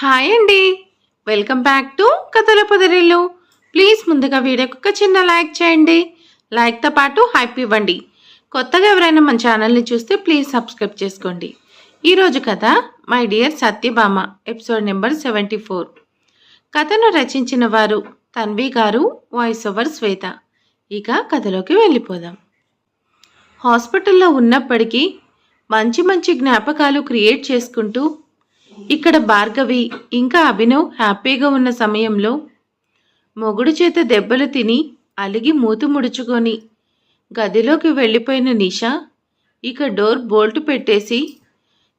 Hi అండి. Welcome back to కథల పొదరిల్లు. Please ముందుగా వీడియోకి ఒక చిన్న లైక్ చేయండి. లైక్తో పాటు హైప్ ఇవ్వండి. కొత్తగా ఎవరైనా మన ఛానల్ని చూస్తే ప్లీజ్ సబ్స్క్రైబ్ చేసుకోండి. ఈరోజు కథ my dear Satyabhama episode number seventy four. కథను రచించిన వారు తన్వి గారు వాయిస్ ఓవర్ శ్వేత. ఇక కథలోకి వెళ్ళిపోదాం. హాస్పిటల్లో ఉన్నప్పటికీ మంచి మంచి జ్ఞాపకాలు క్రియేట్ చేసుకుంటూ ఇక్కడ భార్గవి ఇంకా అభినవ్ హ్యాపీగా ఉన్న సమయంలో మొగుడు చేత దెబ్బలు తిని అలిగి మూతు ముడుచుకొని గదిలోకి వెళ్ళిపోయిన నిషా ఇక డోర్ బోల్ట్ పెట్టేసి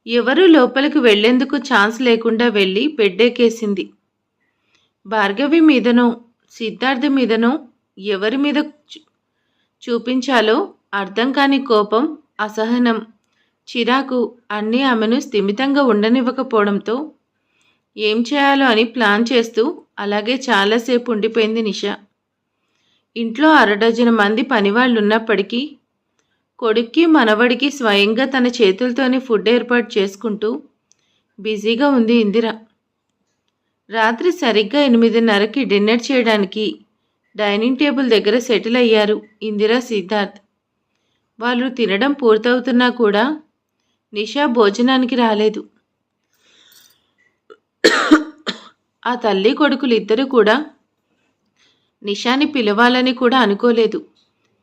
ఎవరూ లోపలికి వెళ్ళేందుకు ఛాన్స్ లేకుండా వెళ్ళి బెడ్డెక్కేసింది. భార్గవి మీదనో సిద్ధార్థ మీదనో ఎవరి మీద చూ- చూపించాలో అర్థం కాని కోపం అసహనం చిరాకు అన్నీ ఆమెను స్థిమితంగా ఉండనివ్వకపోవడంతో ఏం చేయాలో అని ప్లాన్ చేస్తూ అలాగే చాలాసేపు ఉండిపోయింది నిష. ఇంట్లో అరడజన మంది పనివాళ్ళు ఉన్నప్పటికీ కొడుక్కి మనవడికి స్వయంగా తన చేతులతోనే ఫుడ్ ఏర్పాటు చేసుకుంటూ బిజీగా ఉంది ఇందిర. రాత్రి సరిగ్గా ఎనిమిదిన్నరకి డిన్నర్ చేయడానికి డైనింగ్ టేబుల్ దగ్గర సెటిల్ అయ్యారు ఇందిరా సిద్ధార్థ్. వాళ్ళు తినడం పూర్తవుతున్నా కూడా నిషా భోజనానికి రాలేదు. ఆ తల్లి కొడుకులు ఇద్దరు కూడా నిషాని పిలవాలని కూడా అనుకోలేదు.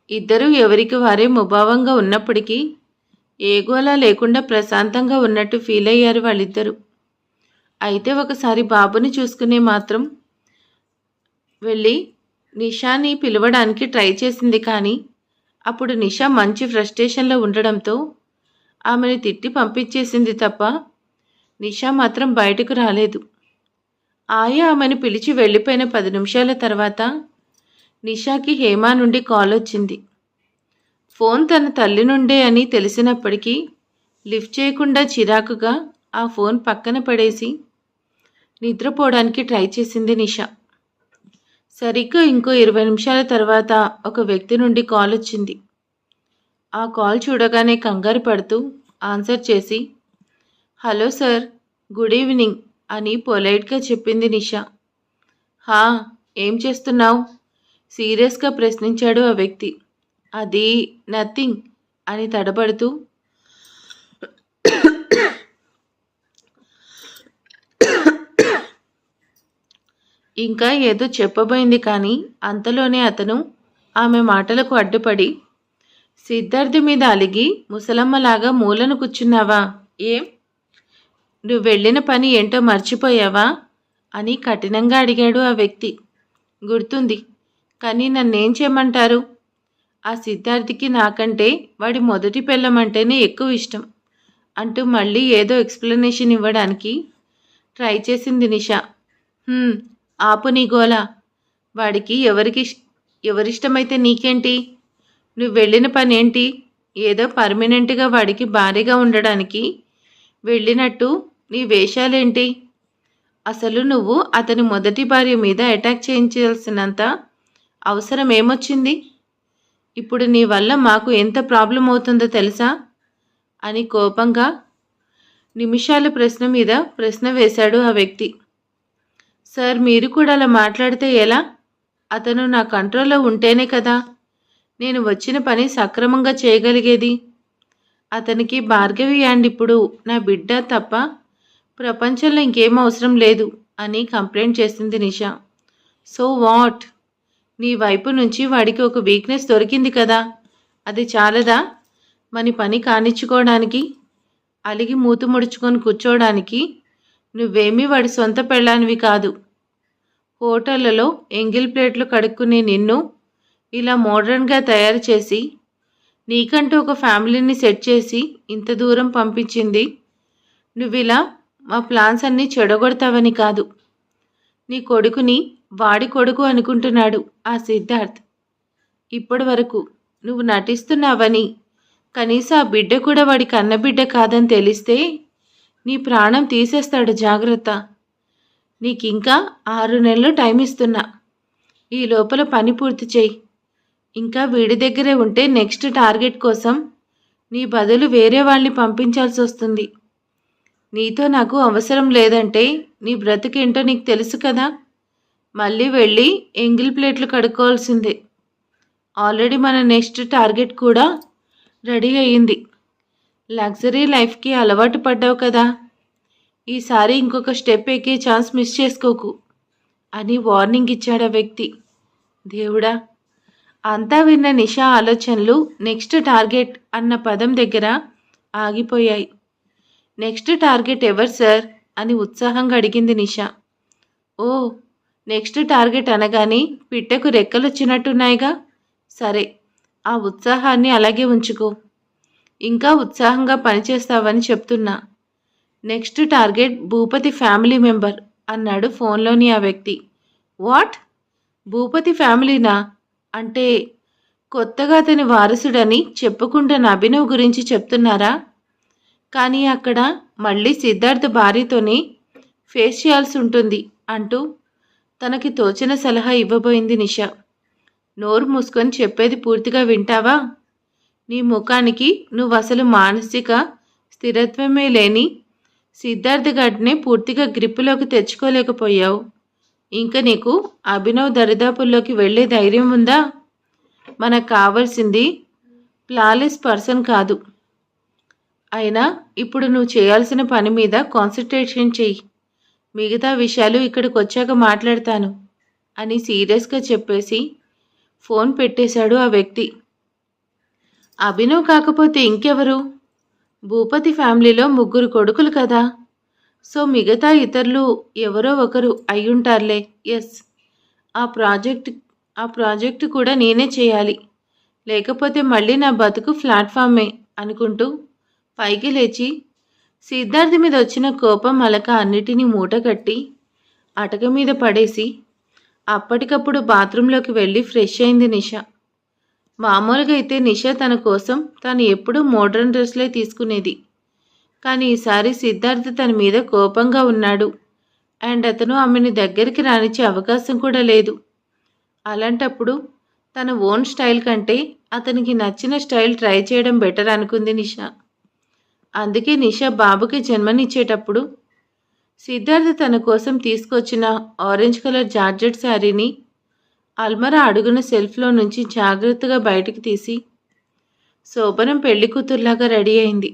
ఇద్దరూ ఎవరికి వారే ముభావంగా ఉన్నప్పటికీ ఏగోలా లేకుండా ప్రశాంతంగా ఉన్నట్టు ఫీల్ అయ్యారు వాళ్ళిద్దరూ. అయితే ఒకసారి బాబుని చూసుకునే మాత్రం వెళ్ళి నిషాని పిలవడానికి ట్రై చేసింది కానీ అప్పుడు నిషా మంచి ఫ్రస్ట్రేషన్లో ఉండడంతో ఆమెని తిట్టి పంపించేసింది తప్ప నిషా మాత్రం బయటకు రాలేదు. ఆయా ఆమెను పిలిచి వెళ్ళిపోయిన పది నిమిషాల తర్వాత నిషాకి హేమా నుండి కాల్ వచ్చింది. ఫోన్ తన తల్లి నుండే అని తెలిసినప్పటికీ లిఫ్ట్ చేయకుండా చిరాకుగా ఆ ఫోన్ పక్కన పడేసి నిద్రపోవడానికి ట్రై చేసింది నిషా. సరిగ్గా ఇంకో ఇరవై నిమిషాల తర్వాత ఒక వ్యక్తి నుండి కాల్ వచ్చింది. ఆ కాల్ చూడగానే కంగారు పడుతూ ఆన్సర్ చేసి హలో సార్ గుడ్ ఈవినింగ్ అని పొలైట్గా చెప్పింది నిషా. హా ఏం చేస్తున్నావు? సీరియస్గా ప్రశ్నించాడు ఆ వ్యక్తి. అది నథింగ్ అని తడబడుతూ ఇంకా ఏదో చెప్పబోయింది కానీ అంతలోనే అతను ఆమె మాటలకు అడ్డుపడి సిద్ధార్థి మీద అలిగి ముసలమ్మలాగా మూలను కూర్చున్నావా? ఏం? నువ్వు వెళ్ళిన పని ఏంటో మర్చిపోయావా? అని కఠినంగా అడిగాడు ఆ వ్యక్తి. గుర్తుంది. కానీ నన్నేం చేయమంటారు? ఆ సిద్ధార్థికి నాకంటే వాడి మొదటి పెళ్ళమంటేనే ఎక్కువ ఇష్టం. అంటూ మళ్ళీ ఏదో ఎక్స్ప్లెనేషన్ ఇవ్వడానికి ట్రై చేసింది నిషా. ఆపు నీ గోలా. వాడికి ఎవరికి ఎవరిష్టమైతే నీకేంటి? నువ్వు వెళ్ళిన పని ఏంటి ఏదో పర్మనెంట్గా వాడికి భారీగా ఉండడానికి వెళ్ళినట్టు నీ వేషాలేంటి? అసలు నువ్వు అతని మొదటి భార్య మీద అటాక్ చేయించాల్సినంత అవసరం ఏమొచ్చింది ఇప్పుడు నీ వల్ల మాకు ఎంత ప్రాబ్లం అవుతుందో తెలుసా? అని కోపంగా నిమిషాల ప్రశ్న మీద ప్రశ్న వేశాడు ఆ వ్యక్తి. సార్ మీరు కూడా అలా మాట్లాడితే ఎలా? అతను నా కంట్రోల్లో ఉంటేనే కదా. నేను వచ్చిన పని సక్రమంగా చేయగలిగేది? అతనికి భార్గవి అండ్ ఇప్పుడు నా బిడ్డ తప్ప ప్రపంచంలో ఇంకేం అవసరం లేదు అని కంప్లైంట్ చేసింది నిషా. So what? నీ వైపు నుంచి వాడికి ఒక వీక్నెస్ దొరికింది కదా? అది చాలదా? మన పని కానిచ్చుకోవడానికి అలిగి మూతు ముడుచుకొని కూర్చోవడానికి నువ్వేమీ వాడి సొంత పెళ్ళానివి కాదు. హోటళ్ళలో ఎంగిల్ ప్లేట్లు కడుక్కునే నిన్ను ఇలా మోడర్న్గా తయారు చేసి నీకంటూ ఒక ఫ్యామిలీని సెట్ చేసి ఇంత దూరం పంపించింది. నువ్విలా మా ప్లాన్స్ అన్నీ చెడగొడతావని కాదు. నీ కొడుకుని వాడి కొడుకు అనుకుంటున్నాడు ఆ సిద్ధార్థ్. ఇప్పటి వరకు నువ్వు నటిస్తున్నావని కనీసం ఆ బిడ్డ కూడా వాడి కన్నబిడ్డ కాదని తెలిస్తే నీ ప్రాణం తీసేస్తాడు జాగ్రత్త. నీకింకా ఆరు నెలలు టైం ఇస్తున్నా ఈ లోపల పని పూర్తి చేయి. ఇంకా వీడి దగ్గరే ఉంటే నెక్స్ట్ టార్గెట్ కోసం నీ బదులు వేరే వాళ్ళని పంపించాల్సి వస్తుంది. నీతో నాకు అవసరం లేదంటే నీ బ్రతికేంటో నీకు తెలుసు కదా. మళ్ళీ వెళ్ళి ఎంగిల్ ప్లేట్లు కడుక్కోవాల్సిందే. ఆల్రెడీ మన నెక్స్ట్ టార్గెట్ కూడా రెడీ అయ్యింది. లగ్జరీ లైఫ్కి అలవాటు పడ్డావు కదా. ఈసారి ఇంకొక స్టెప్ ఎక్కే ఛాన్స్ మిస్ చేసుకోకు అని వార్నింగ్ ఇచ్చాడు ఆ వ్యక్తి. దేవుడా అంతా విన్న నిషా ఆలోచనలు నెక్స్ట్ టార్గెట్ అన్న పదం దగ్గర ఆగిపోయాయి. నెక్స్ట్ టార్గెట్ ఎవరు సార్? అని ఉత్సాహంగా అడిగింది నిషా. ఓ నెక్స్ట్ టార్గెట్ అనగానే పిట్టకు రెక్కలు వచ్చినట్టున్నాయిగా సరే ఆ ఉత్సాహాన్ని అలాగే ఉంచుకో. ఇంకా ఉత్సాహంగా పనిచేస్తావని చెప్తున్నా. Next target Bhupathi family member అన్నాడు ఫోన్లోని ఆ వ్యక్తి. వాట్? భూపతి ఫ్యామిలీనా? అంటే కొత్తగా అతని వారసుడని చెప్పుకుంటున్న అభినవ్ గురించి చెప్తున్నారా? కానీ అక్కడ మళ్ళీ సిద్ధార్థ భార్యతోనే ఫేస్ చేయాల్సి ఉంటుంది అంటూ తనకి తోచిన సలహా ఇవ్వబోయింది నిష. నోరు మూసుకొని చెప్పేది పూర్తిగా వింటావా? నీ ముఖానికి నువ్వు అసలు మానసిక స్థిరత్వమే లేని సిద్ధార్థ గడ్నే పూర్తిగా గ్రిప్పులోకి తెచ్చుకోలేకపోయావు. ఇంకా నీకు అభినవ్ దరిదాపుల్లోకి వెళ్ళే ధైర్యం ఉందా? మనకు కావాల్సింది ప్లాలెస్ పర్సన్ కాదు. అయినా ఇప్పుడు నువ్వు చేయాల్సిన పని మీద కాన్సన్ట్రేషన్ చెయ్యి. మిగతా విషయాలు ఇక్కడికి వచ్చాక మాట్లాడతాను అని సీరియస్గా చెప్పేసి ఫోన్ పెట్టేశాడు ఆ వ్యక్తి. అభినవ్ కాకపోతే ఇంకెవరు? భూపతి ఫ్యామిలీలో ముగ్గురు కొడుకులు కదా. సో మిగతా ఇతరులు ఎవరో ఒకరు అయ్యుంటారులే. ఎస్. ఆ ప్రాజెక్ట్ ఆ ప్రాజెక్ట్ కూడా నేనే చేయాలి. లేకపోతే మళ్ళీ నా బతుకు ప్లాట్ఫామే అనుకుంటూ పైకి లేచి సిద్ధార్థ మీద వచ్చిన కోపం అలక అన్నిటినీ మూటగట్టి అటక మీద పడేసి అప్పటికప్పుడు బాత్రూంలోకి వెళ్ళి ఫ్రెష్ అయింది నిష. మామూలుగా అయితే నిష తన కోసం తను ఎప్పుడూ మోడ్రన్ డ్రెస్లే తీసుకునేది. కానీ ఈసారి సిద్ధార్థ తన మీద కోపంగా ఉన్నాడు. అండ్ అతను ఆమెని దగ్గరికి రానిచ్చే అవకాశం కూడా లేదు. అలాంటప్పుడు తన ఓన్ స్టైల్ కంటే అతనికి నచ్చిన స్టైల్ ట్రై చేయడం బెటర్ అనుకుంది నిషా. అందుకే నిషా బాబుకి జన్మనిచ్చేటప్పుడు సిద్ధార్థ్ తన కోసం తీసుకొచ్చిన ఆరెంజ్ కలర్ జార్జెట్ శారీని అల్మరా అడుగున సెల్ఫ్లో నుంచి జాగ్రత్తగా బయటకు తీసి శోభనం పెళ్ళి కూతుర్లాగా రెడీ అయింది.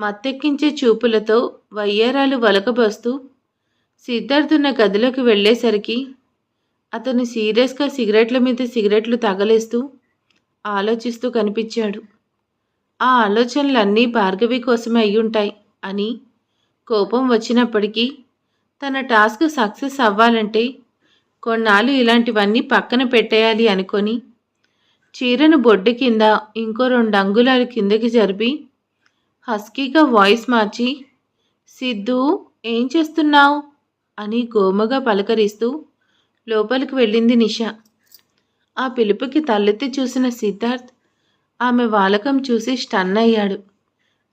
మత్తెక్కించే చూపులతో వయ్యారాలు వలకబోస్తూ సిద్ధార్థున్న గదిలోకి వెళ్ళేసరికి అతను సీరియస్గా సిగరెట్ల మీద సిగరెట్లు తగలేస్తూ ఆలోచిస్తూ కనిపించాడు. ఆ ఆలోచనలన్నీ భార్గవి కోసమే అయ్యుంటాయి అని కోపం వచ్చినప్పటికీ తన టాస్క్ సక్సెస్ అవ్వాలంటే కొన్నాళ్ళు ఇలాంటివన్నీ పక్కన పెట్టేయాలి అనుకొని చీరను బొడ్డు కింద ఇంకో రెండు అంగుళాలు కిందకి జరిపి హస్కీగా వాయిస్ మార్చి సిద్ధు ఏం చేస్తున్నావు? అని గోమగా పలకరిస్తూ లోపలికి వెళ్ళింది నిష. ఆ పిలుపుకి తలెత్తి చూసిన సిద్ధార్థ్ ఆమె వాలకం చూసి స్టన్ అయ్యాడు.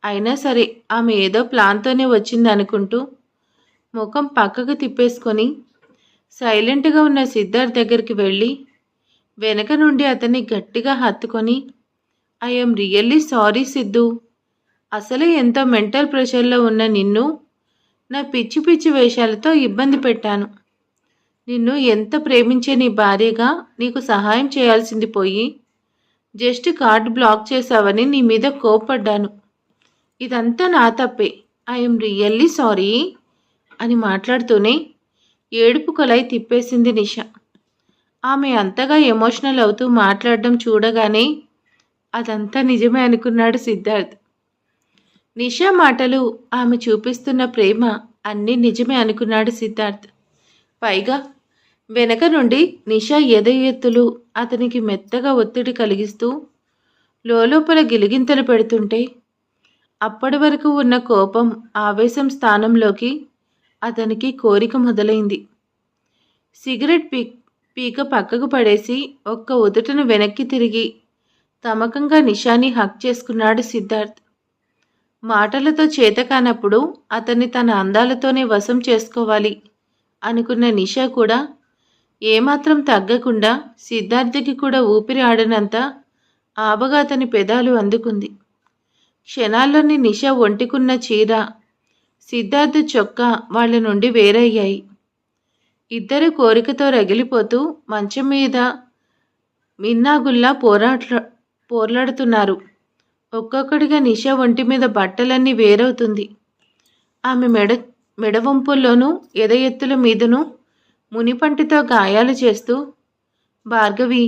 అయినా సరే ఆమె ఏదో ప్లాన్తోనే వచ్చింది అనుకుంటూ ముఖం పక్కకు తిప్పేసుకొని సైలెంట్గా ఉన్న సిద్ధార్థ్ దగ్గరికి వెళ్ళి వెనక నుండి అతన్ని గట్టిగా హత్తుకొని ఐఎమ్ రియల్లీ సారీ సిద్ధు అసలే ఎంతో మెంటల్ ప్రెషర్లో ఉన్న నిన్ను నా పిచ్చి పిచ్చి వేషాలతో ఇబ్బంది పెట్టాను. నిన్ను ఎంత ప్రేమించే నీ భార్యగా నీకు సహాయం చేయాల్సింది పోయి జస్ట్ కార్డు బ్లాక్ చేశావని నీ మీద కోపడ్డాను ఇదంతా నా తప్పే. ఐఎమ్ రియల్లీ సారీ అని మాట్లాడుతూనే ఏడుపు కొలై తిప్పేసింది నిష. ఆమె అంతగా ఎమోషనల్ అవుతూ మాట్లాడడం చూడగానే అదంతా నిజమే అనుకున్నాడు సిద్ధార్థ్. నిషా మాటలు ఆమె చూపిస్తున్న ప్రేమ అన్నీ నిజమే అనుకున్నాడు సిద్ధార్థ్. పైగా వెనక నుండి నిషా ఎదయెత్తులు ఎత్తులు అతనికి మెత్తగా ఒత్తిడి కలిగిస్తూ లోపల గిలిగింతలు పెడుతుంటే అప్పటి వరకు ఉన్న కోపం ఆవేశం స్థానంలోకి అతనికి కోరిక మొదలైంది. సిగరెట్ పీ పీక పక్కకు పడేసి ఒక్క ఉదుటను వెనక్కి తిరిగి తమకంగా నిషాని హక్ చేసుకున్నాడు సిద్ధార్థ్. మాటలతో చేతకానప్పుడు అతన్ని తన అందాలతోనే వశం చేసుకోవాలి అనుకున్న నిషా కూడా ఏమాత్రం తగ్గకుండా సిద్ధార్థకి కూడా ఊపిరి ఆడనంత ఆబగా అతని పెదాలు అందుకుంది. క్షణాల్లోని నిష ఒంటికున్న చీర సిద్ధార్థ చొక్కా వాళ్ళ నుండి వేరయ్యాయి. ఇద్దరు కోరికతో రగిలిపోతూ మంచం మీద మిన్నాగుల్లా పోరాట్ల పోర్లాడుతున్నారు. ఒక్కొక్కడిగా నిష ఒంటి మీద బట్టలన్నీ వేరవుతుంది. ఆమె మెడ మెడవంపుల్లోనూ ఎద ఎత్తుల మీదను మునిపంటితో గాయాలు చేస్తూ భార్గవి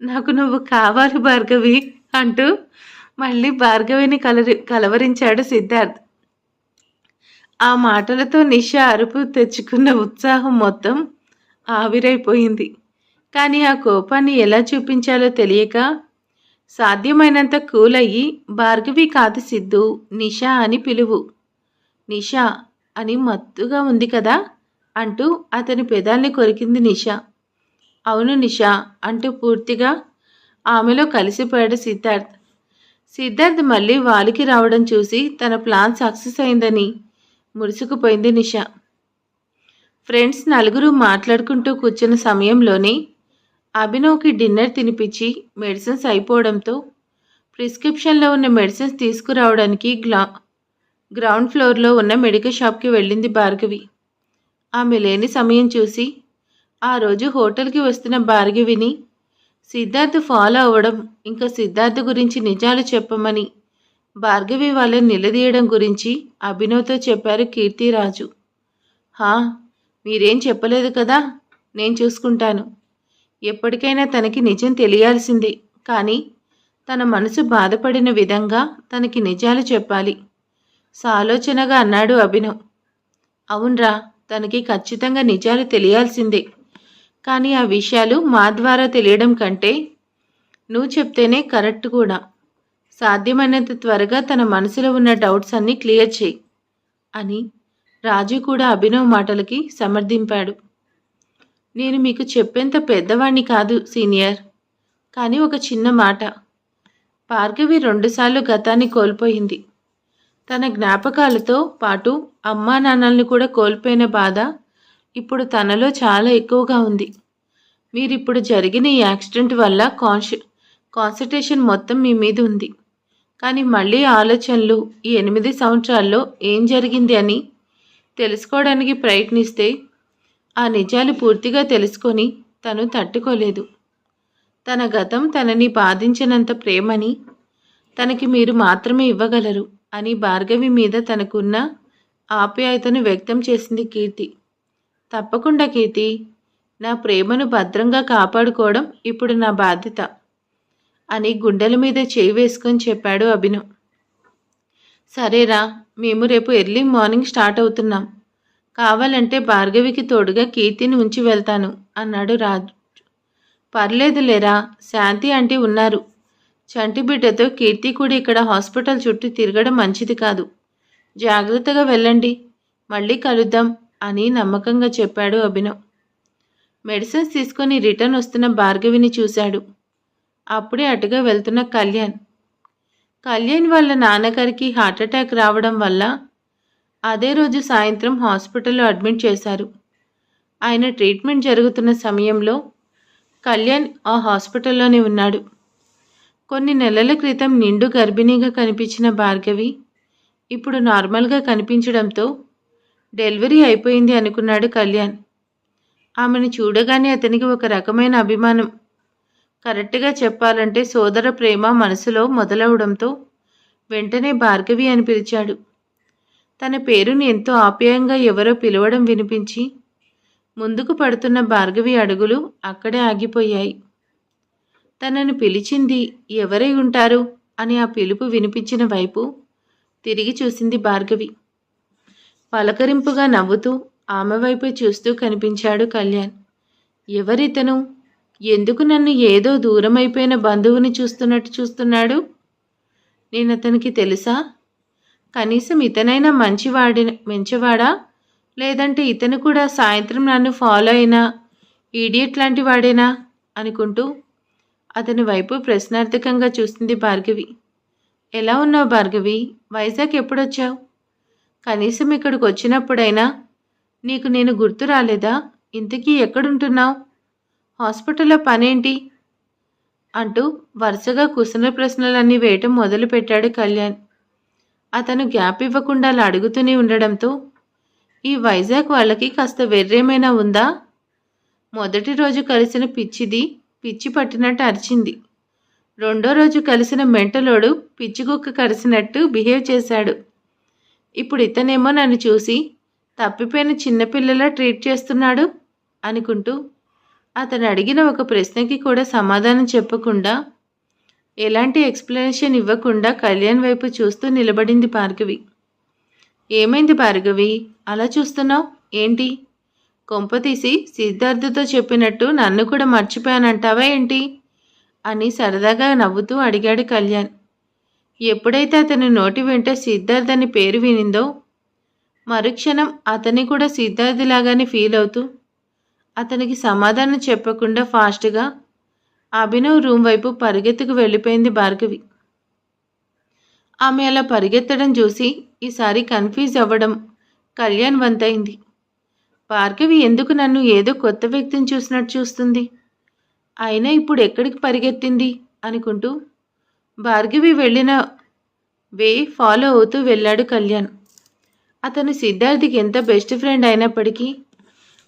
నాకు నువ్వు కావాలి భార్గవి అంటూ మళ్ళీ భార్గవిని కలరి కలవరించాడు సిద్ధార్థ్. ఆ మాటలతో నిష అరుపు తెచ్చుకున్న ఉత్సాహం మొత్తం ఆవిరైపోయింది. కానీ ఆ కోపాన్ని ఎలా చూపించాలో తెలియక సాధ్యమైనంత కూల్ అయ్యి భార్గవి కాదు సిద్ధు నిషా అని పిలువు. నిషా అని మత్తుగా ఉంది కదా? అంటూ అతని పెదాల్ని కొరికింది నిషా. అవును నిషా అంటూ పూర్తిగా ఆమెలో కలిసిపోయాడు సిద్ధార్థ్. సిద్ధార్థ్ మళ్ళీ వాలికి రావడం చూసి తన ప్లాన్ సక్సెస్ అయిందని మురుసుకుపోయింది నిషా. ఫ్రెండ్స్ నలుగురు మాట్లాడుకుంటూ కూర్చున్న సమయంలోనే అభినవ్కి డిన్నర్ తినిపించి మెడిసిన్స్ అయిపోవడంతో ప్రిస్క్రిప్షన్లో ఉన్న మెడిసిన్స్ తీసుకురావడానికి గ్లా గ్రౌండ్ ఫ్లోర్లో ఉన్న మెడికల్ షాప్కి వెళ్ళింది భార్గవి. ఆమె లేని సమయం చూసి ఆ రోజు హోటల్కి వస్తున్న భార్గవిని సిద్ధార్థ్ ఫాలో అవ్వడం ఇంకా సిద్ధార్థ్ గురించి నిజాలు చెప్పమని భార్గవి వాళ్ళని నిలదీయడం గురించి అభినవ్తో చెప్పారు కీర్తిరాజు. హా మీరేం చెప్పలేదు కదా? నేను చూసుకుంటాను. ఎప్పటికైనా తనకి నిజం తెలియాల్సిందే. కానీ తన మనసు బాధపడిన విధంగా తనకి నిజాలు చెప్పాలి. సాలోచనగా అన్నాడు అభినవ్. అవునరా తనకి ఖచ్చితంగా నిజాలు తెలియాల్సిందే. కానీ ఆ విషయాలు మా ద్వారా తెలియడం కంటే నువ్వు చెప్తేనే కరెక్ట్ కూడా. సాధ్యమైనంత త్వరగా తన మనసులో ఉన్న డౌట్స్ అన్నీ క్లియర్ చేయి అని రాజు కూడా అభినవ్ మాటలకి సమర్థింపాడు. నేను మీకు చెప్పేంత పెద్దవాణ్ణి కాదు సీనియర్. కానీ ఒక చిన్న మాట. భార్గవి రెండుసార్లు గతాన్ని కోల్పోయింది. తన జ్ఞాపకాలతో పాటు అమ్మా నాన్నల్ని కూడా కోల్పోయిన బాధ ఇప్పుడు తనలో చాలా ఎక్కువగా ఉంది. మీరిప్పుడు జరిగిన ఈ యాక్సిడెంట్ వల్ల కాన్ష కాన్సన్ట్రేషన్ మొత్తం మీ మీద ఉంది. కానీ మళ్ళీ ఆలోచనలు ఈ ఎనిమిది సంవత్సరాల్లో ఏం జరిగింది అని తెలుసుకోవడానికి ప్రయత్నిస్తే ఆ నిజాలు పూర్తిగా తెలుసుకొని తను తట్టుకోలేదు. తన గతం తనని బాధించినంత ప్రేమని తనకి మీరు మాత్రమే ఇవ్వగలరు అని భార్గవి మీద తనకున్న ఆప్యాయతను వ్యక్తం చేసింది కీర్తి. తప్పకుండా కీర్తి నా ప్రేమను భద్రంగా కాపాడుకోవడం ఇప్పుడు నా బాధ్యత అని గుండెల మీద చేయి వేసుకొని చెప్పాడు అభినవ్. సరేరా మేము రేపు ఎర్లీ మార్నింగ్ స్టార్ట్ అవుతున్నాం. కావాలంటే భార్గవికి తోడుగా కీర్తిని ఉంచి వెళ్తాను అన్నాడు రాజు. పర్లేదులేరా శాంతి అంటే ఉన్నారు. చంటి బిడ్డతో కీర్తి కూడా ఇక్కడ హాస్పిటల్ చుట్టూ తిరగడం మంచిది కాదు. జాగ్రత్తగా వెళ్ళండి మళ్ళీ కలుద్దాం అని నమ్మకంగా చెప్పాడు అభినవ్. మెడిసిన్స్ తీసుకొని రిటర్న్ వస్తున్న భార్గవిని చూశాడు. అప్పుడే అటుగా వెళ్తున్న కళ్యాణ్. కళ్యాణ్ వాళ్ళ నాన్నగారికి హార్ట్అటాక్ రావడం వల్ల అదే రోజు సాయంత్రం హాస్పిటల్లో అడ్మిట్ చేశారు. ఆయన ట్రీట్మెంట్ జరుగుతున్న సమయంలో కళ్యాణ్ ఆ హాస్పిటల్లోనే ఉన్నాడు. కొన్ని నెలల క్రితం నిండు గర్భిణీగా కనిపించిన భార్గవి ఇప్పుడు నార్మల్గా కనిపించడంతో డెలివరీ అయిపోయింది అనుకున్నాడు కళ్యాణ్. ఆమెను చూడగానే అతనికి ఒక రకమైన అభిమానం. కరెక్ట్గా చెప్పాలంటే సోదర ప్రేమ మనసులో మొదలవడంతో వెంటనే భార్గవి అని పిలిచాడు. తన పేరుని ఎంతో ఆప్యాయంగా ఎవరో పిలవడం వినిపించి ముందుకు పడుతున్న భార్గవి అడుగులు అక్కడే ఆగిపోయాయి. తనను పిలిచింది ఎవరై ఉంటారు? అని ఆ పిలుపు వినిపించిన వైపు తిరిగి చూసింది భార్గవి. పలకరింపుగా నవ్వుతూ ఆమె వైపు చూస్తూ కనిపించాడు కళ్యాణ్. ఎవరితను? ఎందుకు నన్ను ఏదో దూరమైపోయిన బంధువుని చూస్తున్నట్టు చూస్తున్నాడు? నేను అతనికి తెలుసా? కనీసం ఇతనైనా మంచివాడి మంచివాడా? లేదంటే ఇతను కూడా సాయంత్రం నన్ను ఫాలో అయినా ఈడియట్ లాంటి వాడేనా? అనుకుంటూ అతని వైపు ప్రశ్నార్థకంగా చూస్తుంది భార్గవి. ఎలా ఉన్నావు భార్గవి? వైజాగ్ ఎప్పుడొచ్చావు? కనీసం ఇక్కడికి వచ్చినప్పుడైనా నీకు నేను గుర్తు రాలేదా? ఇంతకీ ఎక్కడుంటున్నావు? హాస్పిటల్లో పనేంటి? అంటూ వరుసగా కుశల ప్రశ్నలన్నీ వేయటం మొదలుపెట్టాడు కళ్యాణ్. అతను గ్యాప్ ఇవ్వకుండా అలా అడుగుతూనే ఉండడంతో ఈ వైజాగ్ వాళ్ళకి కాస్త వెర్రేమైనా ఉందా? మొదటి రోజు కలిసిన పిచ్చిది పిచ్చి పట్టినట్టు అరిచింది. రెండో రోజు కలిసిన మెంటలోడు పిచ్చిగుక్క కరిసినట్టు బిహేవ్ చేశాడు. ఇప్పుడు ఇతనేమో నన్ను చూసి తప్పిపోయిన చిన్నపిల్లలా ట్రీట్ చేస్తున్నాడు? అనుకుంటూ అతను అడిగిన ఒక ప్రశ్నకి కూడా సమాధానం చెప్పకుండా ఎలాంటి ఎక్స్ప్లెనేషన్ ఇవ్వకుండా కళ్యాణ్ వైపు చూస్తూ నిలబడింది భార్గవి. ఏమైంది భార్గవి? అలా చూస్తున్నావు? ఏంటి? కొంపతీసి సిద్ధార్థతో చెప్పినట్టు నన్ను కూడా మర్చిపోయానంటావా ఏంటి? అని సరదాగా నవ్వుతూ అడిగాడు కళ్యాణ్. ఎప్పుడైతే అతని నోటి వెంట సిద్ధార్థ్ అని పేరు వినిందో మరుక్షణం అతని కూడా సిద్ధార్థిలాగానే ఫీల్ అవుతూ అతనికి సమాధానం చెప్పకుండా ఫాస్ట్గా అభినవ్ రూమ్ వైపు పరిగెత్తుకు వెళ్ళిపోయింది భార్గవి. ఆమె అలా పరిగెత్తడం చూసి ఈసారి కన్ఫ్యూజ్ అవ్వడం కళ్యాణ్ వంతైంది. భార్గవి ఎందుకు నన్ను ఏదో కొత్త వ్యక్తిని చూసినట్టు చూస్తుంది? అయినా ఇప్పుడు ఎక్కడికి పరిగెత్తింది? అనుకుంటూ భార్గవి వెళ్ళిన వే ఫాలో అవుతూ వెళ్ళాడు కళ్యాణ్. అతను సిద్ధార్థికి ఎంత బెస్ట్ ఫ్రెండ్ అయినప్పటికీ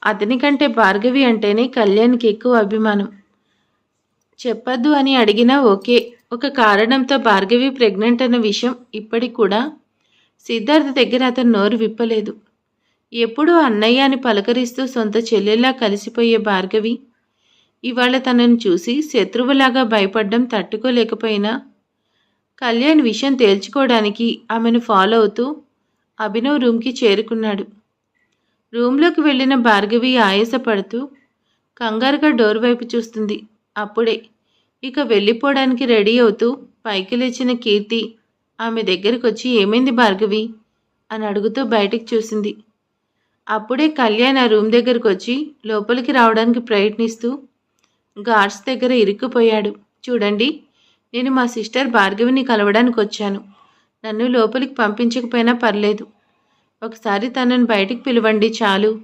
అతని కంటే భార్గవి అంటేనే కళ్యాణ్కి ఎక్కువ అభిమానం. చెప్పద్దు అని అడిగినా ఓకే. ఒక కారణంతో భార్గవి ప్రెగ్నెంట్ అన్న విషయం ఇప్పటికి కూడా సిద్ధార్థ దగ్గర అతను నోరు విప్పలేదు. ఎప్పుడూ అన్నయ్య అని పలకరిస్తూ సొంత చెల్లెలా కలిసిపోయే భార్గవి ఇవాళ తనను చూసి శత్రువులాగా భయపడ్డం తట్టుకోలేకపోయినా కళ్యాణ్ విషయం తేల్చుకోవడానికి ఆమెను ఫాలో అవుతూ అభినవ్ రూమ్కి చేరుకున్నాడు. రూమ్లోకి వెళ్ళిన భార్గవి ఆయాసపడుతూ కంగారుగా డోర్ వైపు చూస్తుంది. అప్పుడే. ఇక వెళ్ళిపోవడానికి రెడీ అవుతూ పైకి లేచిన కీర్తి ఆమె దగ్గరికి వచ్చి ఏమైంది భార్గవి? అని అడుగుతూ బయటికి చూసింది. అప్పుడే కళ్యాణ్ ఆ రూమ్ దగ్గరకు వచ్చి లోపలికి రావడానికి ప్రయత్నిస్తూ గార్డ్స్ దగ్గర ఇరుక్కుపోయాడు. చూడండి నేను మా సిస్టర్ భార్గవిని కలవడానికి వచ్చాను. నన్ను లోపలికి పంపించకపోయినా పర్లేదు. ఒకసారి తనను బయటికి పిలవండి చాలు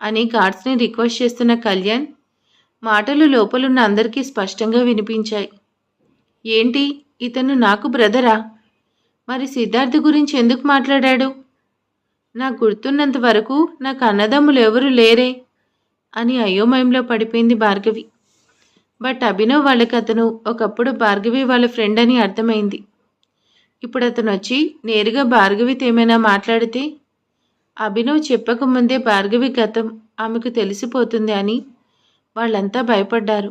అని గార్డ్స్ని రిక్వెస్ట్ చేస్తున్న కళ్యాణ్ మాటలు లోపలున్న అందరికీ స్పష్టంగా వినిపించాయి. ఏంటి? ఇతను నాకు బ్రదరా? మరి సిద్ధార్థ గురించి ఎందుకు మాట్లాడాడు? నాకు గుర్తున్నంత వరకు నాకు అన్నదమ్ములు ఎవరు లేరే? అని అయోమయంలో పడిపోయింది భార్గవి. బట్ అభినవ్ వాళ్ళకి అతను ఒకప్పుడు భార్గవి వాళ్ళ ఫ్రెండ్ అని అర్థమైంది. ఇప్పుడు అతను వచ్చి నేరుగా భార్గవితో ఏమైనా మాట్లాడితే? అభినవ్ చెప్పకముందే భార్గవి గతం ఆమెకు తెలిసిపోతుంది అని వాళ్ళంతా భయపడ్డారు.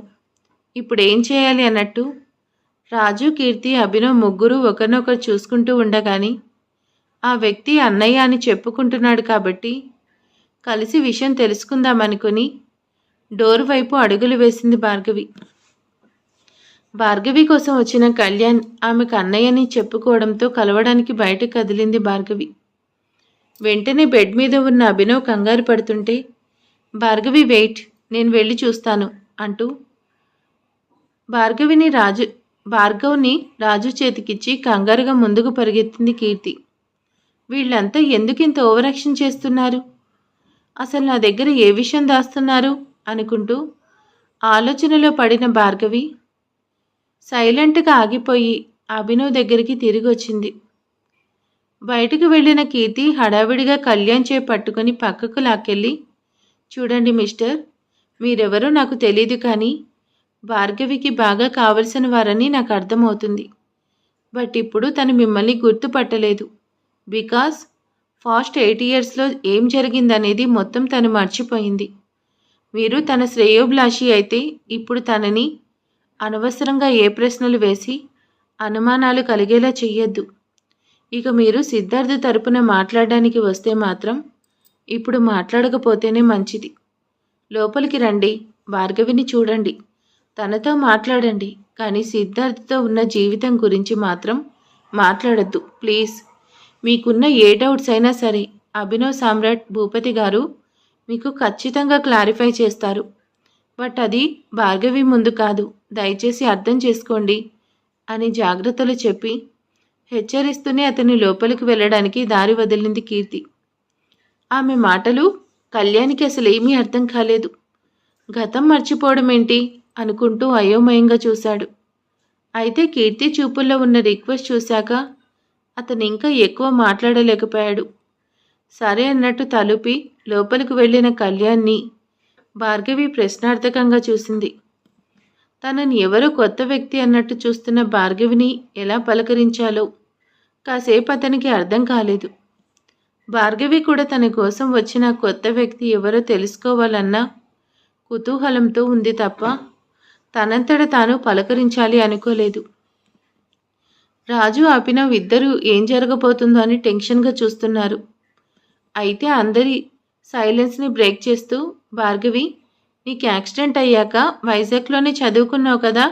ఇప్పుడు ఏం చేయాలి అన్నట్టు? రాజు కీర్తి అభినవ్ ముగ్గురు ఒకరినొకరు చూసుకుంటూ ఉండగాని ఆ వ్యక్తి అన్నయ్య అని చెప్పుకుంటున్నాడు కాబట్టి కలిసి విషయం తెలుసుకుందామనుకుని డోర్ వైపు అడుగులు వేసింది భార్గవి. భార్గవి కోసం వచ్చిన కళ్యాణ్ ఆమెకు అన్నయ్యని చెప్పుకోవడంతో కలవడానికి బయటకు కదిలింది భార్గవి. వెంటనే బెడ్ మీద ఉన్న అభినవ్ కంగారు పడుతుంటే భార్గవి వెయిట్ నేను వెళ్ళి చూస్తాను అంటూ భార్గవిని రాజు భార్గవ్ని రాజు చేతికిచ్చి కంగారుగా ముందుకు పరిగెత్తింది కీర్తి. వీళ్ళంతా ఎందుకింత ఓవరాక్షన్ చేస్తున్నారు? అసలు నా దగ్గర ఏ విషయం దాస్తున్నారు? అనుకుంటూ ఆలోచనలో పడిన భార్గవి సైలెంట్గా ఆగిపోయి అభినవ్ దగ్గరికి తిరిగి వచ్చింది బయటకు వెళ్ళిన కీర్తి హడావిడిగా కళ్యాణ్ చే పట్టుకుని పక్కకు లాక్కెళ్ళి చూడండి మిస్టర్ మీరెవరో నాకు తెలియదు కానీ భార్గవికి బాగా కావలసిన వారని నాకు అర్థమవుతుంది. బట్ ఇప్పుడు తను మిమ్మల్ని గుర్తుపట్టలేదు. బికాస్ ఫాస్ట్ ఎయిట్ ఇయర్స్లో ఏం జరిగిందనేది మొత్తం తను మర్చిపోయింది. మీరు తన శ్రేయోభిలాషి అయితే ఇప్పుడు తనని అనవసరంగా ఏ ప్రశ్నలు వేసి అనుమానాలు కలిగేలా చెయ్యొద్దు. ఇక మీరు సిద్ధార్థ తరపున మాట్లాడడానికి వస్తే మాత్రం ఇప్పుడు మాట్లాడకపోతేనే మంచిది. లోపలికి రండి. భార్గవిని చూడండి. తనతో మాట్లాడండి. కానీ సిద్ధార్థతో ఉన్న జీవితం గురించి మాత్రం మాట్లాడద్దు. ప్లీజ్. మీకున్న ఏ డౌట్స్ అయినా సరే అభినవ్ సామ్రాట్ భూపతి గారు మీకు ఖచ్చితంగా క్లారిఫై చేస్తారు. బట్ అది భార్గవి ముందు కాదు. దయచేసి అర్థం చేసుకోండి అని జాగ్రత్తలు చెప్పి హెచ్చరిస్తూనే అతని లోపలికి వెళ్ళడానికి దారి వదిలింది కీర్తి. ఆమె మాటలు కళ్యాణికి అసలు ఏమీ అర్థం కాలేదు. గతం మర్చిపోవడం ఏంటి అనుకుంటూ అయోమయంగా చూశాడు. అయితే కీర్తి చూపుల్లో ఉన్న రిక్వెస్ట్ చూశాక అతను ఇంకా ఎక్కువ మాట్లాడలేకపోయాడు. సరే అన్నట్టు తలుపి లోపలికి వెళ్ళిన కళ్యాణ్ని భార్గవి ప్రశ్నార్థకంగా చూసింది. తనని ఎవరో కొత్త వ్యక్తి అన్నట్టు చూస్తున్న భార్గవిని ఎలా పలకరించాలో కాసేపు అతనికి అర్థం కాలేదు. భార్గవి కూడా తన కోసం వచ్చిన కొత్త వ్యక్తి ఎవరో తెలుసుకోవాలన్న కుతూహలంతో ఉంది తప్ప తనంతట తాను పలకరించాలి అనుకోలేదు. రాజు ఆపిన ఇద్దరు ఏం జరగబోతుందో అని టెన్షన్గా చూస్తున్నారు. అయితే అందరి సైలెన్స్ని బ్రేక్ చేస్తూ భార్గవి నీకు యాక్సిడెంట్ అయ్యాక వైజాగ్లోనే చదువుకున్నావు కదా?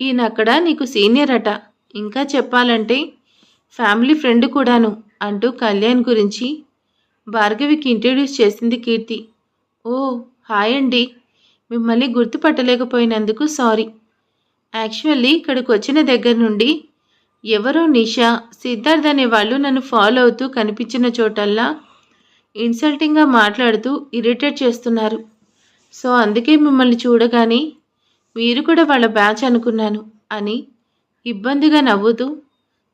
ఈయన అక్కడ నీకు సీనియర్ అట ఇంకా చెప్పాలంటే ఫ్యామిలీ ఫ్రెండ్ కూడాను. అంటూ కళ్యాణ్ గురించి భార్గవికి ఇంట్రడ్యూస్ చేసింది కీర్తి. ఓ హాయ్ అండి. మిమ్మల్ని గుర్తుపట్టలేకపోయినందుకు సారీ. యాక్చువల్లీ ఇక్కడికి వచ్చిన దగ్గర నుండి ఎవరో నిషా సిద్ధార్థ్ అనే వాళ్ళు నన్ను ఫాలో అవుతూ కనిపించిన చోటల్లా ఇన్సల్టింగ్గా మాట్లాడుతూ ఇరిటేట్ చేస్తున్నారు. సో అందుకే మిమ్మల్ని చూడగానే మీరు కూడా వాళ్ళ బ్యాచ్ అనుకున్నాను అని ఇబ్బందిగా నవ్వుతూ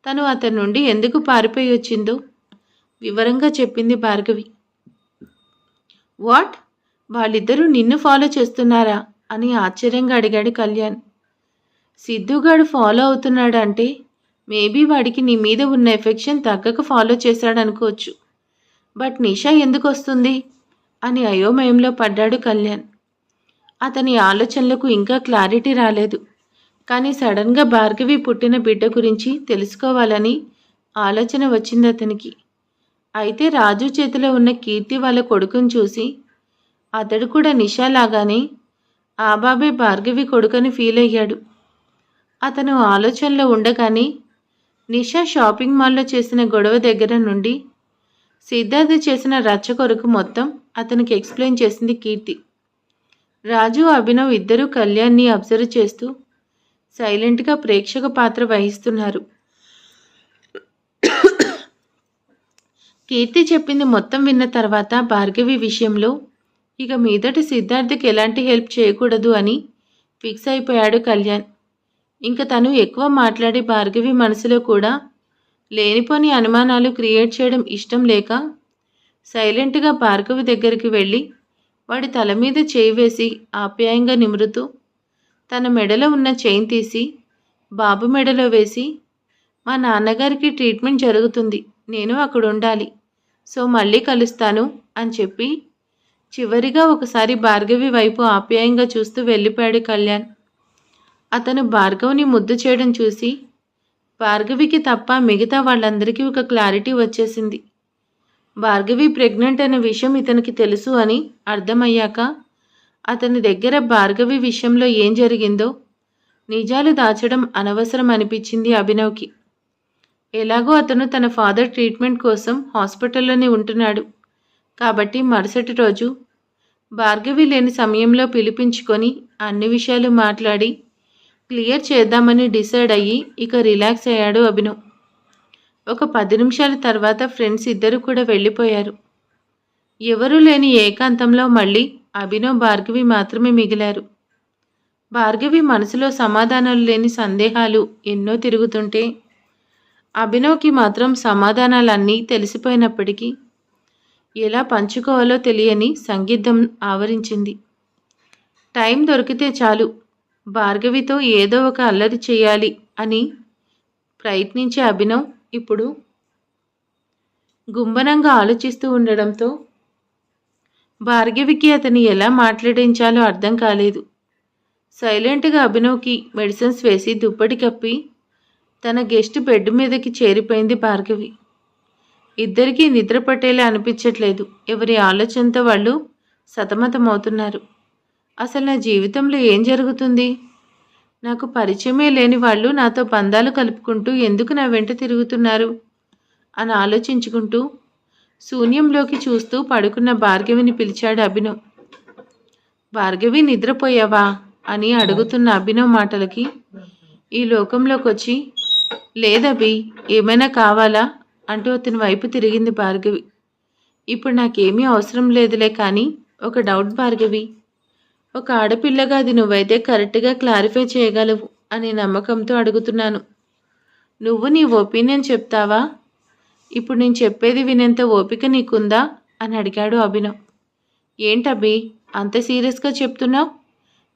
తను అతని నుండి ఎందుకు పారిపోయి వచ్చిందో? వివరంగా చెప్పింది భార్గవి. వాట్? వాళ్ళిద్దరూ నిన్ను ఫాలో చేస్తున్నారా? అని ఆశ్చర్యంగా అడిగాడు కళ్యాణ్. సిద్ధుగాడు ఫాలో అవుతున్నాడంటే మేబీ వాడికి నీ మీద ఉన్న ఎఫెక్షన్ తగ్గక ఫాలో చేశాడనుకోవచ్చు బట్ నిషా ఎందుకు వస్తుంది? అని అయోమయంలో పడ్డాడు కళ్యాణ్. అతని ఆలోచనలకు ఇంకా క్లారిటీ రాలేదు. కానీ సడన్గా భార్గవి పుట్టిన బిడ్డ గురించి తెలుసుకోవాలని ఆలోచన వచ్చింది అతనికి. అయితే రాజు చేతిలో ఉన్న కీర్తి వాళ్ళ కొడుకుని చూసి అతడు కూడా నిషాలాగానే ఆ బాబే భార్గవి కొడుకని ఫీల్ అయ్యాడు. అతను ఆలోచనలో ఉండగానే నిషా షాపింగ్ మాల్లో చేసిన గొడవ దగ్గర నుండి సిద్ధార్థ చేసిన రచ్చ కొరకు మొత్తం అతనికి ఎక్స్ప్లెయిన్ చేసింది కీర్తి. రాజు అభినవ్ ఇద్దరూ కళ్యాణ్ని అబ్జర్వ్ చేస్తూ సైలెంట్గా ప్రేక్షక పాత్ర వహిస్తున్నారు. కీర్తి చెప్పింది మొత్తం విన్న తర్వాత భార్గవి విషయంలో ఇక మీదట సిద్ధార్థకి ఎలాంటి హెల్ప్ చేయకూడదు అని ఫిక్స్ అయిపోయాడు కళ్యాణ్. ఇంకా తను ఎక్కువ మాట్లాడి భార్గవి మనసులో కూడా లేనిపోని అనుమానాలు క్రియేట్ చేయడం ఇష్టం లేక సైలెంట్గా భార్గవి దగ్గరికి వెళ్ళి వాడి తల మీద చేయి వేసి ఆప్యాయంగా నిమురుతూ తన మెడలో ఉన్న చైన్ తీసి బాబు మెడలో వేసి మా నాన్నగారికి ట్రీట్మెంట్ జరుగుతుంది నేను అక్కడ ఉండాలి సో మళ్ళీ కలుస్తాను అని చెప్పి చివరిగా ఒకసారి భార్గవి వైపు ఆప్యాయంగా చూస్తూ వెళ్ళిపోయాడు కళ్యాణ్. అతను భార్గవ్ని ముద్దు చేయడం చూసి భార్గవికి తప్ప మిగతా వాళ్ళందరికీ ఒక క్లారిటీ వచ్చేసింది. భార్గవి ప్రెగ్నెంట్ అనే విషయం ఇతనికి తెలుసు అని అర్థమయ్యాక అతని దగ్గర భార్గవి విషయంలో ఏం జరిగిందో నిజాలు దాచడం అనవసరం అనిపించింది అభినవ్కి. ఎలాగో అతను తన ఫాదర్ ట్రీట్మెంట్ కోసం హాస్పిటల్లోనే ఉంటున్నాడు. కాబట్టి మరుసటి రోజు భార్గవి లేని సమయంలో పిలిపించుకొని అన్ని విషయాలు మాట్లాడి క్లియర్ చేద్దామని డిసైడ్ అయ్యి ఇక రిలాక్స్ అయ్యాడు అభినవ్. ఒక పది నిమిషాల తర్వాత ఫ్రెండ్స్ ఇద్దరు కూడా వెళ్ళిపోయారు. ఎవరూ లేని ఏకాంతంలో మళ్ళీ అభినవ్ భార్గవి మాత్రమే మిగిలారు. భార్గవి మనసులో సమాధానాలు లేని సందేహాలు ఎన్నో తిరుగుతుంటే అభినవ్కి మాత్రం సమాధానాలన్నీ తెలిసిపోయినప్పటికీ ఎలా పంచుకోవాలో తెలియని సంగీతం ఆవరించింది. టైం దొరికితే చాలు భార్గవితో ఏదో ఒక అల్లరి చేయాలి అని ప్రయత్నించే అభినవ్ ఇప్పుడు గుంబనంగా ఆలోచిస్తూ ఉండడంతో భార్గవికి అతని ఎలా మాట్లాడించాలో అర్థం కాలేదు. సైలెంట్గా అభినవ్కి మెడిసిన్స్ వేసి దుప్పటి కప్పి తన గెస్ట్ బెడ్ మీదకి చేరిపోయింది భార్గవి. ఇద్దరికీ నిద్ర పట్టేలా అనిపించట్లేదు. ఎవరి ఆలోచనతో వాళ్ళు సతమతమవుతున్నారు. అసలు నా జీవితంలో ఏం జరుగుతుంది? నాకు పరిచయమే లేని వాళ్ళు నాతో బంధాలు కలుపుకుంటూ ఎందుకు నా వెంట తిరుగుతున్నారు? అని ఆలోచించుకుంటూ శూన్యంలోకి చూస్తూ పడుకున్న భార్గవిని పిలిచాడు అభినవ్ భార్గవి నిద్రపోయావా? అని అడుగుతున్న అభినవ్ మాటలకి. ఈ లోకంలోకి వచ్చి లేదభి ఏమైనా కావాలా? అంటూ అతని వైపు తిరిగింది భార్గవి. ఇప్పుడు నాకేమీ అవసరం లేదులే కానీ ఒక డౌట్ భార్గవి. ఒక ఆడపిల్లగా అది నువ్వైతే కరెక్ట్గా క్లారిఫై చేయగలవు అనే నమ్మకంతో అడుగుతున్నాను. నువ్వు నీ ఒపీనియన్ చెప్తావా? ఇప్పుడు నేను చెప్పేది వినేంత ఓపిక నీకుందా? అని అడిగాడు అభినవ్. ఏంటభి అంత సీరియస్గా చెప్తున్నావు?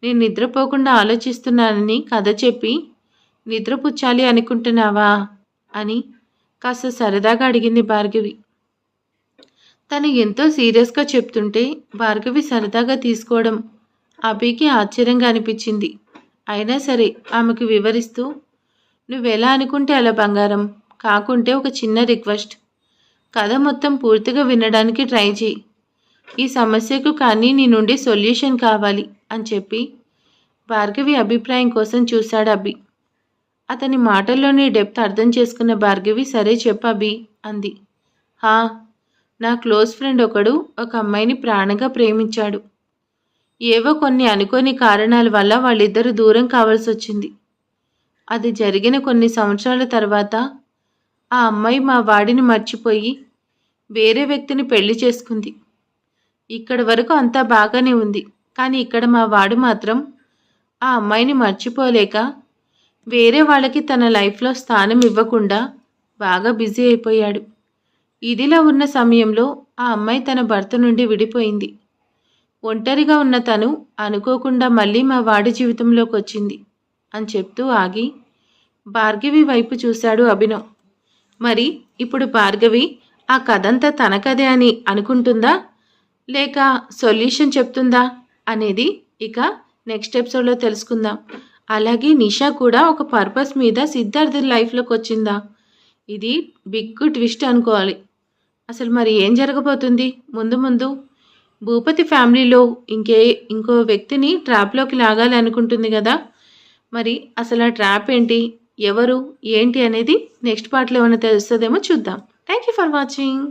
నేను నిద్రపోకుండా ఆలోచిస్తున్నానని కథ చెప్పి నిద్రపుచ్చాలి అనుకుంటున్నావా? అని కాస్త సరదాగా అడిగింది భార్గవి. తను ఎంతో సీరియస్గా చెప్తుంటే భార్గవి సరదాగా తీసుకోవడం అభికి ఆశ్చర్యంగా అనిపించింది. అయినా సరే ఆమెకు వివరిస్తూ నువ్వెలా అనుకుంటే అలా బంగారం? కాకుంటే ఒక చిన్న రిక్వెస్ట్. కథ మొత్తం పూర్తిగా వినడానికి ట్రై చేయి ఈ సమస్యకు కానీ నీ నుండి సొల్యూషన్ కావాలి అని చెప్పి భార్గవి అభిప్రాయం కోసం చూశాడు అభి. అతని మాటల్లోని డెప్త్ అర్థం చేసుకున్న భార్గవి సరే చెప్పు అభి అంది. హా నా క్లోజ్ ఫ్రెండ్ ఒకడు ఒక అమ్మాయిని ప్రాణంగా ప్రేమించాడు. ఏవో కొన్ని అనుకోని కారణాల వల్ల వాళ్ళిద్దరూ దూరం కావాల్సి వచ్చింది. అది జరిగిన కొన్ని సంవత్సరాల తర్వాత ఆ అమ్మాయి మా వాడిని మర్చిపోయి వేరే వ్యక్తిని పెళ్ళి చేసుకుంది. ఇక్కడ వరకు అంతా బాగానే ఉంది. కానీ ఇక్కడ మా వాడు మాత్రం ఆ అమ్మాయిని మర్చిపోలేక వేరే వాళ్ళకి తన లైఫ్లో స్థానం ఇవ్వకుండా బాగా బిజీ అయిపోయాడు. ఇదిలా ఉన్న సమయంలో ఆ అమ్మాయి తన భర్త నుండి విడిపోయింది. ఒంటరిగా ఉన్న తను అనుకోకుండా మళ్ళీ మా వాడి జీవితంలోకి వచ్చింది అని చెప్తూ ఆగి భార్గవి వైపు చూశాడు అభినవ్. మరి ఇప్పుడు భార్గవి ఆ కథంతా తన కథే అని అనుకుంటుందా? లేక సొల్యూషన్ చెప్తుందా? అనేది ఇక నెక్స్ట్ ఎపిసోడ్లో తెలుసుకుందాం. అలాగే నిషా కూడా ఒక పర్పస్ మీద సిద్ధార్థ లైఫ్లోకి వచ్చిందా? ఇది బిగ్ ట్విస్ట్ అనుకోవాలి. అసలు మరి ఏం జరగబోతుంది? ముందు ముందు భూపతి ఫ్యామిలీలో ఇంకే ఇంకో వ్యక్తిని ట్రాప్లోకి లాగాలి అనుకుంటుంది కదా? మరి అసలు ఆ ట్రాప్ ఏంటి? ఎవరు ఏంటి అనేది నెక్స్ట్ పార్ట్లో ఏమైనా తెలుస్తుందేమో చూద్దాం. Thank you for watching